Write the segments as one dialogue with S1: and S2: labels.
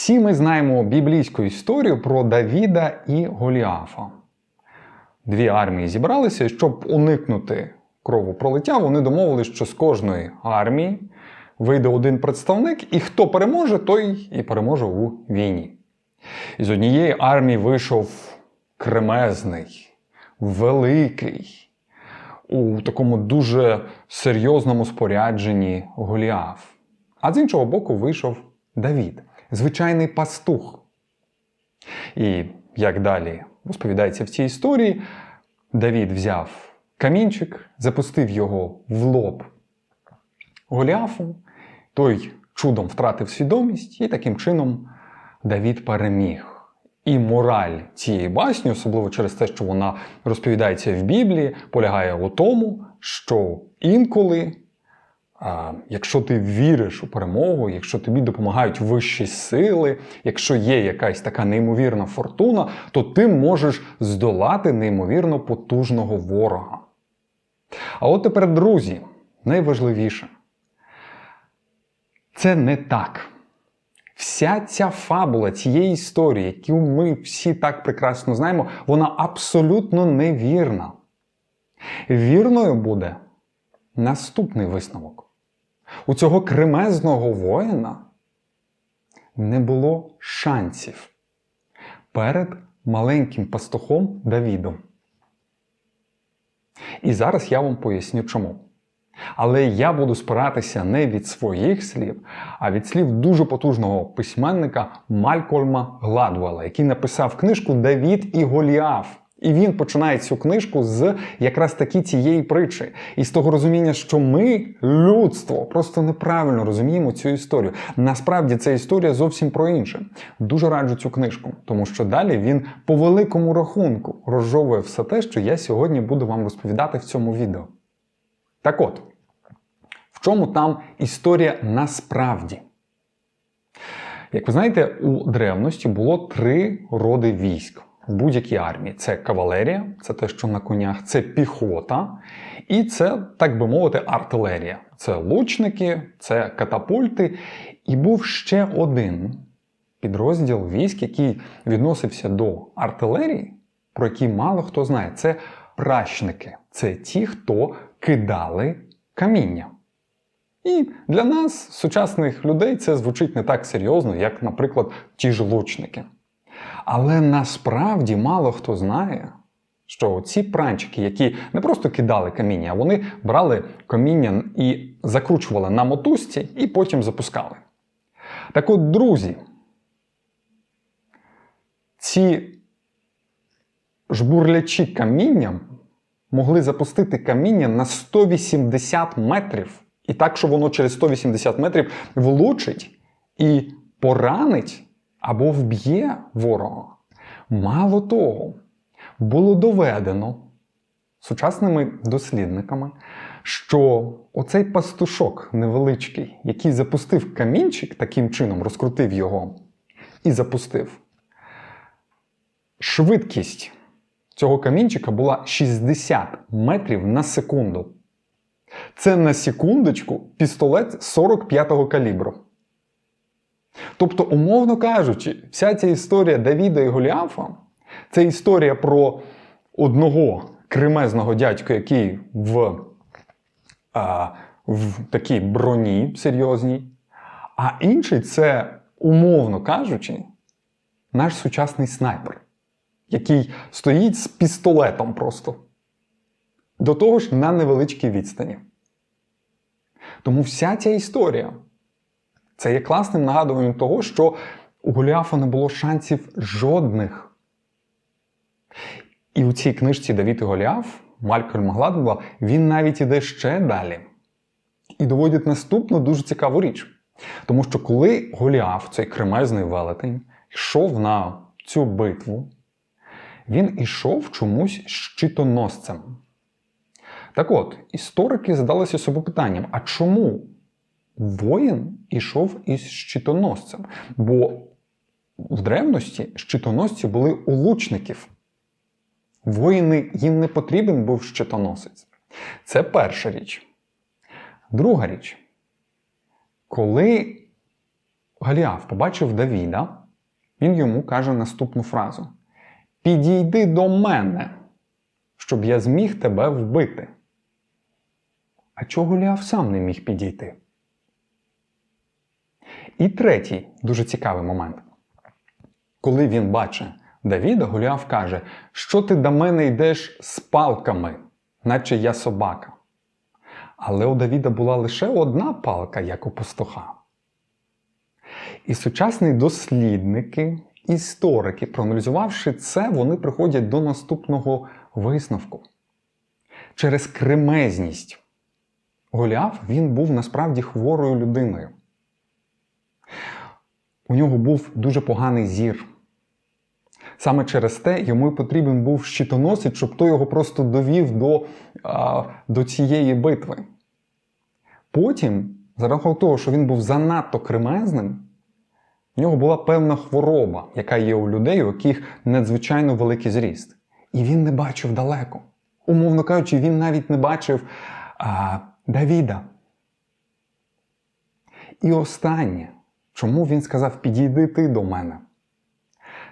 S1: Всі ми знаємо біблійську історію про Давіда і Голіафа. Дві армії зібралися, щоб уникнути кровопролиття, вони домовилися, що з кожної армії вийде один представник, і хто переможе, той і переможе у війні. І з однієї армії вийшов кремезний, великий, у такому дуже серйозному спорядженні Голіаф. А з іншого боку вийшов Давід, звичайний пастух. І як далі розповідається в цій історії, Давід взяв камінчик, запустив його в лоб Голіафу, той чудом втратив свідомість, і таким чином Давід переміг. І мораль цієї басні, особливо через те, що вона розповідається в Біблії, полягає у тому, що інколи, якщо ти віриш у перемогу, якщо тобі допомагають вищі сили, якщо є якась така неймовірна фортуна, то ти можеш здолати неймовірно потужного ворога. А от тепер, друзі, найважливіше це не так. Вся ця фабула цієї історії, яку ми всі так прекрасно знаємо, вона абсолютно невірна. Вірною буде наступний висновок. У цього кремезного воїна не було шансів перед маленьким пастухом Давідом. І зараз я вам поясню чому. Але я буду спиратися не від своїх слів, а від слів дуже потужного письменника Малькольма Гладвелла, який написав книжку Давід і Голіаф. І він починає цю книжку з якраз таки цієї притчі. І з того розуміння, що ми, людство, просто неправильно розуміємо цю історію. Насправді ця історія зовсім про інше. Дуже раджу цю книжку, тому що далі він по великому рахунку розжовує все те, що я сьогодні буду вам розповідати в цьому відео. Так от, в чому там історія насправді? Як ви знаєте, у древності було три роди військ будь-якій армії: це кавалерія, це те, що на конях, це піхота, і це, так би мовити, артилерія. Це лучники, це катапульти. І був ще один підрозділ військ, який відносився до артилерії, про який мало хто знає. Це пращники. Це ті, хто кидали каміння. І для нас, сучасних людей, це звучить не так серйозно, як, наприклад, ті ж лучники. Але насправді мало хто знає, що ці пранчики, які не просто кидали каміння, а вони брали каміння і закручували на мотузці і потім запускали. Так от, друзі, ці жбурлячі камінням могли запустити каміння на 180 метрів. І так, що воно через 180 метрів влучить і поранить або вб'є ворога. Мало того, було доведено сучасними дослідниками, що оцей пастушок невеличкий, який запустив камінчик, таким чином розкрутив його і запустив, швидкість цього камінчика була 60 метрів на секунду. Це на секундочку пістолет 45-го калібру. Тобто, умовно кажучи, вся ця історія Давіда і Голіафа це історія про одного кремезного дядька, який в, а, в такій броні серйозній, а інший це, умовно кажучи, наш сучасний снайпер, який стоїть з пістолетом просто. До того ж на невеличкій відстані. Тому вся ця історія це є класним нагадуванням того, що у Голіафа не було шансів жодних. І у цій книжці Давід і Голіаф Малькольм Гладвелла, він навіть іде ще далі. І доводить наступну дуже цікаву річ. Тому що коли Голіаф, цей кремезний велетень, йшов на цю битву, він ішов чомусь щитоносцем. Так от, історики задалися собі питанням: а чому воїн ішов із щитоносцем? Бо в древності щитоносці були у лучників. Воїни їм не потрібен був щитоносець. Це перша річ. Друга річ. Коли Галіаф побачив Давіда, він йому каже наступну фразу: Підійди до мене, щоб я зміг тебе вбити. А чого Голіаф сам не міг підійти? І третій дуже цікавий момент. Коли він бачить Давіда, Голіаф каже, що ти до мене йдеш з палками, наче я собака. Але у Давіда була лише одна палка, як у пастуха. І сучасні дослідники, історики, проаналізувавши це, вони приходять до наступного висновку. Через кремезність Голіаф він був насправді хворою людиною. У нього був дуже поганий зір. Саме через те йому потрібен був щитоносець, щоб той його просто довів до, до цієї битви. Потім, за рахунок того, що він був занадто кремезним, в нього була певна хвороба, яка є у людей, у яких надзвичайно великий зріст. І він не бачив далеко. Умовно кажучи, він навіть не бачив а, Давіда. І останнє, чому він сказав: підійди ти до мене.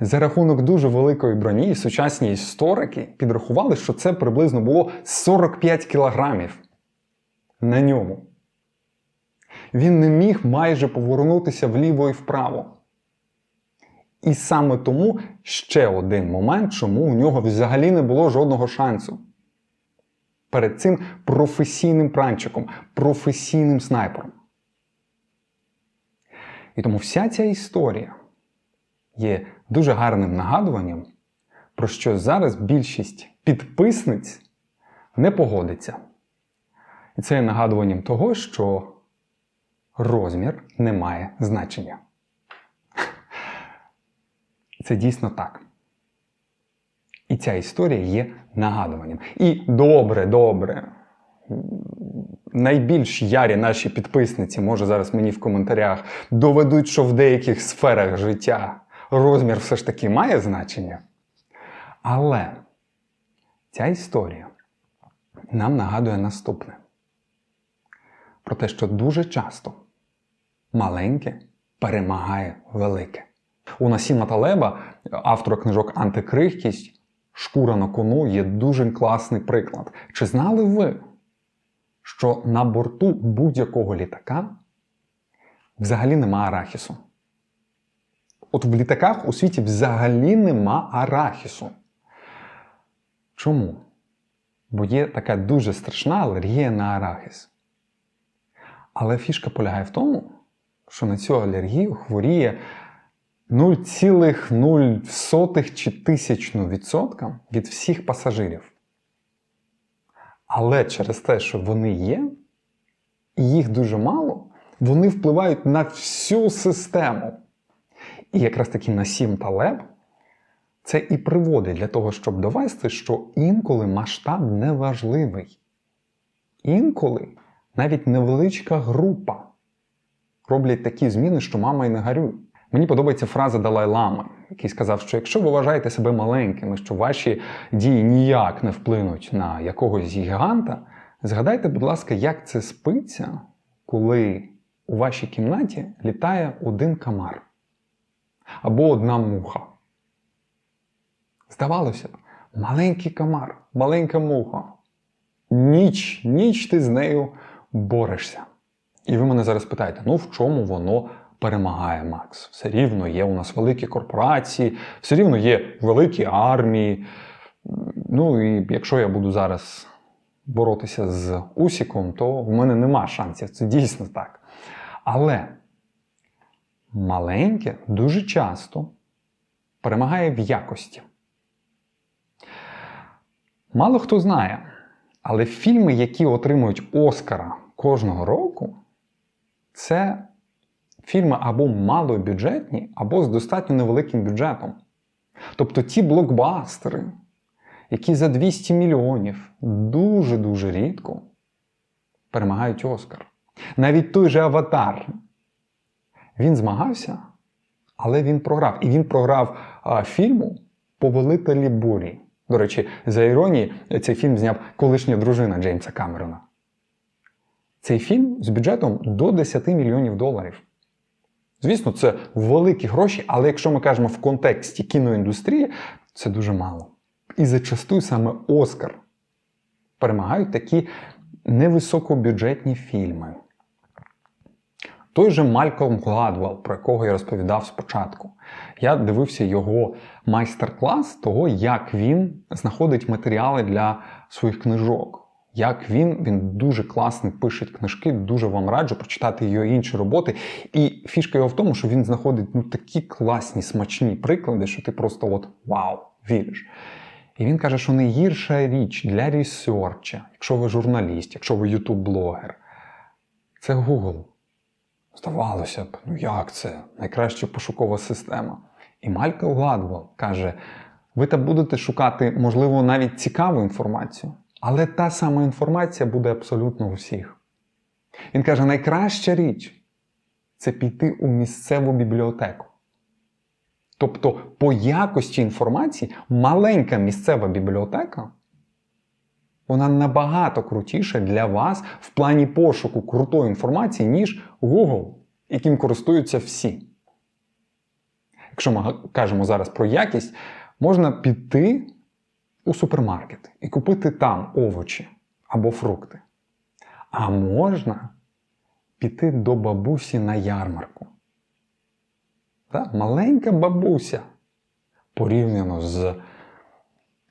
S1: За рахунок дуже великої броні, сучасні історики підрахували, що це приблизно було 45 кілограмів на ньому. Він не міг майже повернутися вліво і вправо. І саме тому ще один момент, чому у нього взагалі не було жодного шансу. Перед цим професійним пранчиком, професійним снайпером. І тому вся ця історія є дуже гарним нагадуванням, про що зараз більшість підписниць не погодиться. І це є нагадуванням того, що розмір не має значення. Це дійсно так. І ця історія є нагадуванням. І добре, добре. Найбільш ярі наші підписниці, може зараз мені в коментарях, доведуть, що в деяких сферах життя розмір все ж таки має значення. Але ця історія нам нагадує наступне: про те, що дуже часто маленьке перемагає велике. У Насіма Талеба, автора книжок Антикрихкість, Шкура на кону є дуже класний приклад. Чи знали ви, що на борту будь-якого літака взагалі нема арахісу? От в літаках у світі взагалі нема арахісу. Чому? Бо є така дуже страшна алергія на арахіс. Але фішка полягає в тому, що на цю алергію хворіє 0,0 чи тисячну відсотка від всіх пасажирів. Але через те, що вони є, і їх дуже мало, вони впливають на всю систему. І якраз таки Насім Талеб це і приводить для того, щоб довести, що інколи масштаб не важливий. Інколи навіть невеличка група роблять такі зміни, що мама й не гарює. Мені подобається фраза Далай-Лами, який сказав, що якщо ви вважаєте себе маленькими, що ваші дії ніяк не вплинуть на якогось гіганта, згадайте, будь ласка, як це спиться, коли у вашій кімнаті літає один камар або одна муха. Здавалося б, маленький камар, маленька муха. Ніч, ніч ти з нею борешся. І ви мене зараз питаєте, ну в чому воно перемагає Макс? Все рівно є у нас великі корпорації, все рівно є великі армії. Ну і якщо я буду зараз боротися з Усіком, то в мене нема шансів. Це дійсно так. Але маленьке дуже часто перемагає в якості. Мало хто знає, але фільми, які отримують Оскара кожного року, це фільми або малобюджетні, або з достатньо невеликим бюджетом. Тобто ті блокбастери, які за 200 мільйонів дуже-дуже рідко перемагають Оскар. Навіть той же Аватар. Він змагався, але він програв. І він програв а, фільму Повелителі бурі. До речі, за іронії, цей фільм зняв колишня дружина Джеймса Камерона. Цей фільм з бюджетом до 10 мільйонів доларів. Звісно, це великі гроші, але якщо ми кажемо в контексті кіноіндустрії, це дуже мало. І зачастую саме Оскар перемагають такі невисокобюджетні фільми. Той же Малькольм Гладвелл, про якого я розповідав спочатку. Я дивився його майстер-клас того, як він знаходить матеріали для своїх книжок. Як він, він дуже класний пише книжки, дуже вам раджу прочитати його інші роботи. І фішка його в тому, що він знаходить ну, такі класні, смачні приклади, що ти просто от вау, віриш. І він каже, що найгірша річ для ресерча, якщо ви журналіст, якщо ви ютуб-блогер, це Google. Здавалося б, ну як це? Найкраща пошукова система. І Малькол Гладвелл каже: ви там будете шукати, можливо, навіть цікаву інформацію, але та сама інформація буде абсолютно у всіх. Він каже: найкраща річ це піти у місцеву бібліотеку. Тобто, по якості інформації маленька місцева бібліотека вона набагато крутіша для вас в плані пошуку крутої інформації, ніж Google, яким користуються всі. Якщо ми кажемо зараз про якість, можна піти у супермаркет і купити там овочі або фрукти. А можна піти до бабусі на ярмарку. Так? Маленька бабуся порівняно з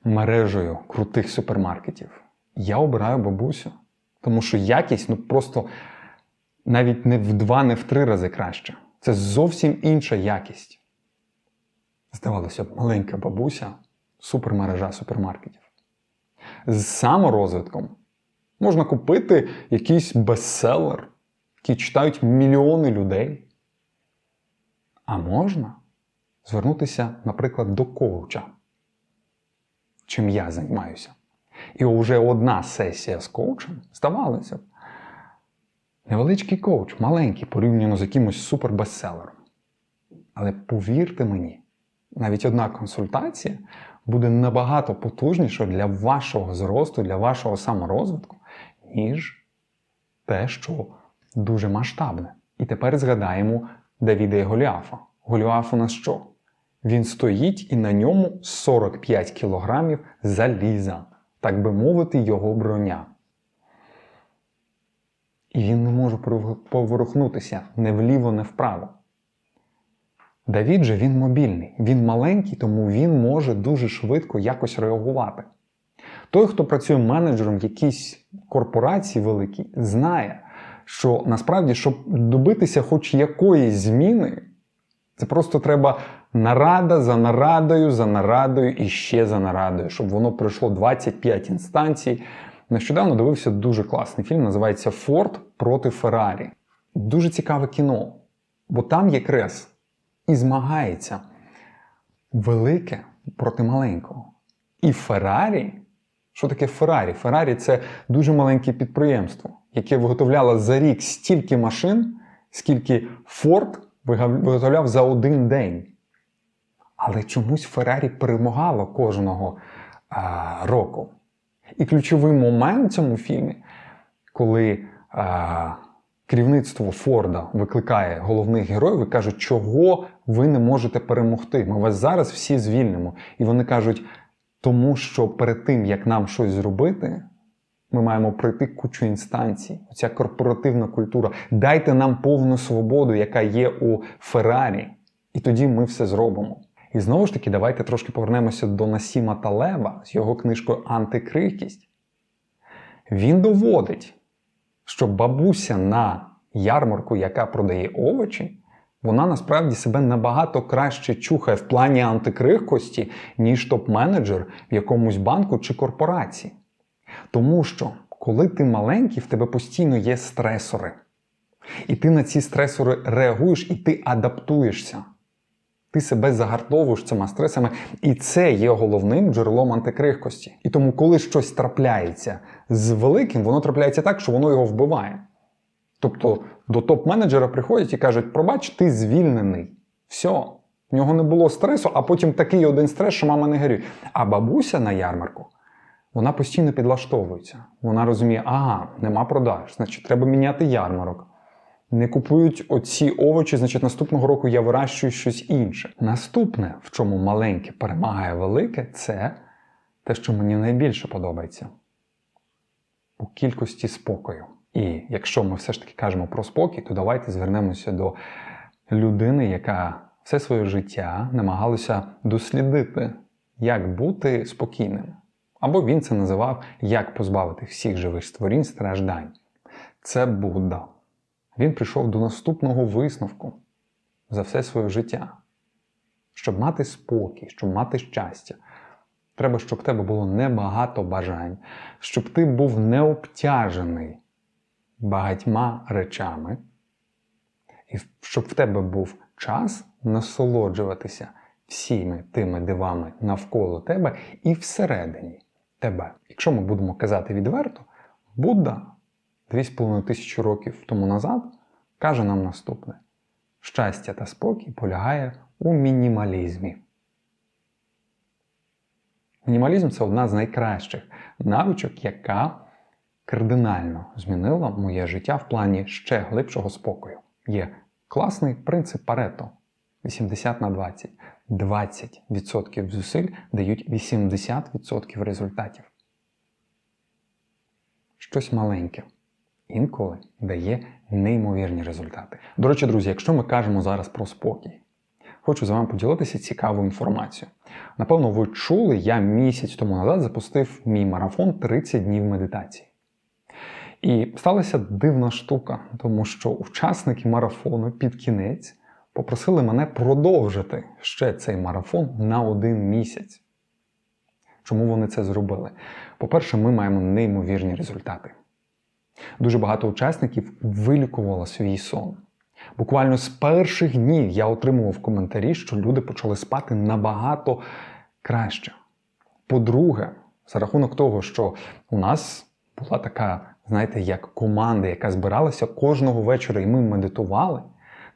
S1: мережею крутих супермаркетів. Я обираю бабусю, тому що якість ну просто навіть не в два, не в три рази краще. Це зовсім інша якість. Здавалося б, маленька бабуся, супермережа супермаркетів. З саморозвитком можна купити якийсь бестселер, який читають мільйони людей. А можна звернутися, наприклад, до коуча, чим я займаюся. І вже одна сесія з коучем, здавалося б, невеличкий коуч, маленький, порівняно з якимось супербестселером. Але повірте мені, навіть одна консультація буде набагато потужніша для вашого зросту, для вашого саморозвитку, ніж те, що дуже масштабне. І тепер згадаємо Давіда і Голіафа. Голіаф у нас що? Він стоїть і на ньому 45 кілограмів заліза, так би мовити, його броня. І він не може поворухнутися не вліво, не вправо. Давід же він мобільний, він маленький, тому він може дуже швидко якось реагувати. Той, хто працює менеджером в якійсь корпорації великій, знає, що насправді, щоб добитися хоч якоїсь зміни, це просто треба нарада за нарадою, за нарадою і ще за нарадою, щоб воно пройшло 25 інстанцій. Нещодавно дивився дуже класний фільм, називається Форд проти Феррарі. Дуже цікаве кіно, бо там крес і змагається велике проти маленького. І Феррарі, що таке Феррарі? Феррарі це дуже маленьке підприємство, яке виготовляло за рік стільки машин, скільки Форд виготовляв за один день. Але чомусь Феррарі перемагало кожного а, року. І ключовий момент в цьому фільмі, коли а, керівництво Форда викликає головних героїв і кажуть, чого ви не можете перемогти. Ми вас зараз всі звільнимо. І вони кажуть, тому що перед тим, як нам щось зробити, ми маємо пройти кучу інстанцій. Оця корпоративна культура. Дайте нам повну свободу, яка є у Феррарі, і тоді ми все зробимо. І знову ж таки, давайте трошки повернемося до Насіма Талеба з його книжкою Антикрихкість. Він доводить, що бабуся на ярмарку, яка продає овочі, вона насправді себе набагато краще чухає в плані антикрихкості, ніж топ-менеджер в якомусь банку чи корпорації. Тому що, коли ти маленький, в тебе постійно є стресори. І ти на ці стресори реагуєш і ти адаптуєшся. Ти себе загартовуєш цими стресами, і це є головним джерелом антикрихкості. І тому, коли щось трапляється з великим, воно трапляється так, що воно його вбиває. Тобто до топ-менеджера приходять і кажуть: пробач, ти звільнений. Все, в нього не було стресу, а потім такий один стрес, що мама не горює. А бабуся на ярмарку, вона постійно підлаштовується. Вона розуміє, ага, нема продаж, значить, треба міняти ярмарок. Не купують оці овочі, значить наступного року я вирощую щось інше. Наступне, в чому маленьке перемагає велике, це те, що мені найбільше подобається у кількості спокою. І якщо ми все ж таки кажемо про спокій, то давайте звернемося до людини, яка все своє життя намагалася дослідити, як бути спокійним. Або він це називав як позбавити всіх живих створінь страждань. Це Будда. Він прийшов до наступного висновку за все своє життя. Щоб мати спокій, щоб мати щастя, треба, щоб в тебе було небагато бажань, щоб ти був не обтяжений багатьма речами, і щоб в тебе був час насолоджуватися всіми тими дивами навколо тебе і всередині тебе. Якщо ми будемо казати відверто, Будда 2,5 тисячі років тому назад каже нам наступне: щастя та спокій полягає у мінімалізмі. Мінімалізм це одна з найкращих навичок, яка кардинально змінила моє життя в плані ще глибшого спокою. Є класний принцип Парето 80 на 20. 20% зусиль дають 80% результатів. Щось маленьке інколи дає неймовірні результати. До речі, друзі, якщо ми кажемо зараз про спокій, хочу з вами поділитися цікавою інформацією. Напевно, ви чули, я місяць тому назад запустив мій марафон 30 днів медитації. І сталася дивна штука, тому що учасники марафону під кінець попросили мене продовжити ще цей марафон на один місяць. Чому вони це зробили? По-перше, ми маємо неймовірні результати. Дуже багато учасників вилікувало свій сон. Буквально з перших днів я отримував коментарі, що люди почали спати набагато краще. По-друге, за рахунок того, що у нас була така, знаєте, як команда, яка збиралася кожного вечора, і ми медитували,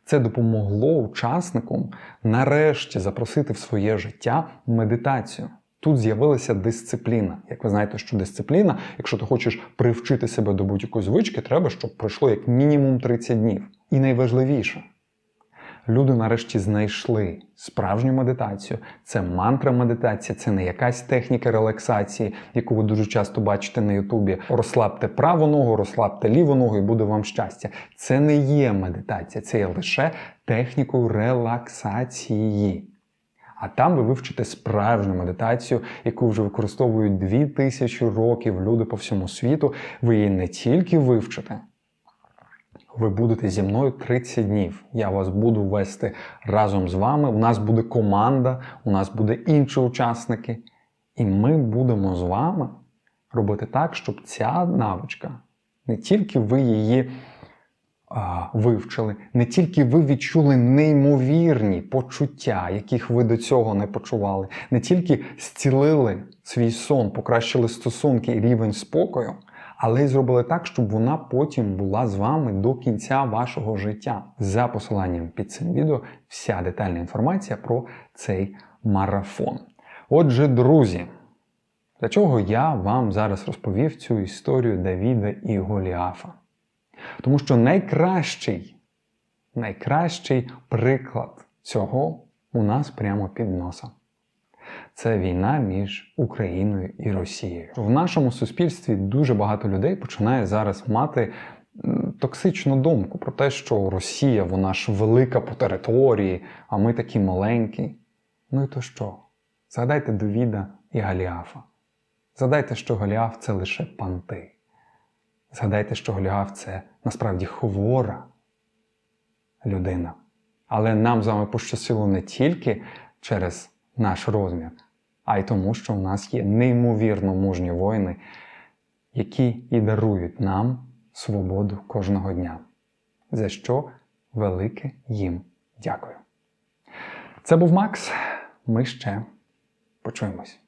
S1: це допомогло учасникам нарешті запросити в своє життя медитацію. Тут з'явилася дисципліна. Як ви знаєте, що дисципліна, якщо ти хочеш привчити себе до будь-якої звички, треба, щоб пройшло як мінімум 30 днів. І найважливіше, люди нарешті знайшли справжню медитацію. Це мантра медитація, це не якась техніка релаксації, яку ви дуже часто бачите на Ютубі. Розслабте праву ногу, розслабте ліву ногу і буде вам щастя. Це не є медитація, це є лише технікою релаксації. А там ви вивчите справжню медитацію, яку вже використовують 2000 років люди по всьому світу. Ви її не тільки вивчите, ви будете зі мною 30 днів. Я вас буду вести разом з вами. У нас буде команда, у нас буде інші учасники. І ми будемо з вами робити так, щоб ця навичка, не тільки ви її а, вивчили, не тільки ви відчули неймовірні почуття, яких ви до цього не почували, не тільки зцілили свій сон, покращили стосунки і рівень спокою, але й зробили так, щоб вона потім була з вами до кінця вашого життя. За посиланням під цим відео вся детальна інформація про цей марафон. Отже, друзі, для чого я вам зараз розповів цю історію Давіда і Голіафа? Тому що найкращий, найкращий приклад цього у нас прямо під носом. Це війна між Україною і Росією. В нашому суспільстві дуже багато людей починає зараз мати токсичну думку про те, що Росія вона ж велика по території, а ми такі маленькі. Ну і то що? Згадайте Давіда і Галіафа. Згадайте, що Голіаф це лише панти. Згадайте, що Голіаф це насправді хвора людина. Але нам з вами пощастило не тільки через наш розмір, а й тому, що в нас є неймовірно мужні воїни, які і дарують нам свободу кожного дня. За що велике їм дякую. Це був Макс. Ми ще почуємось.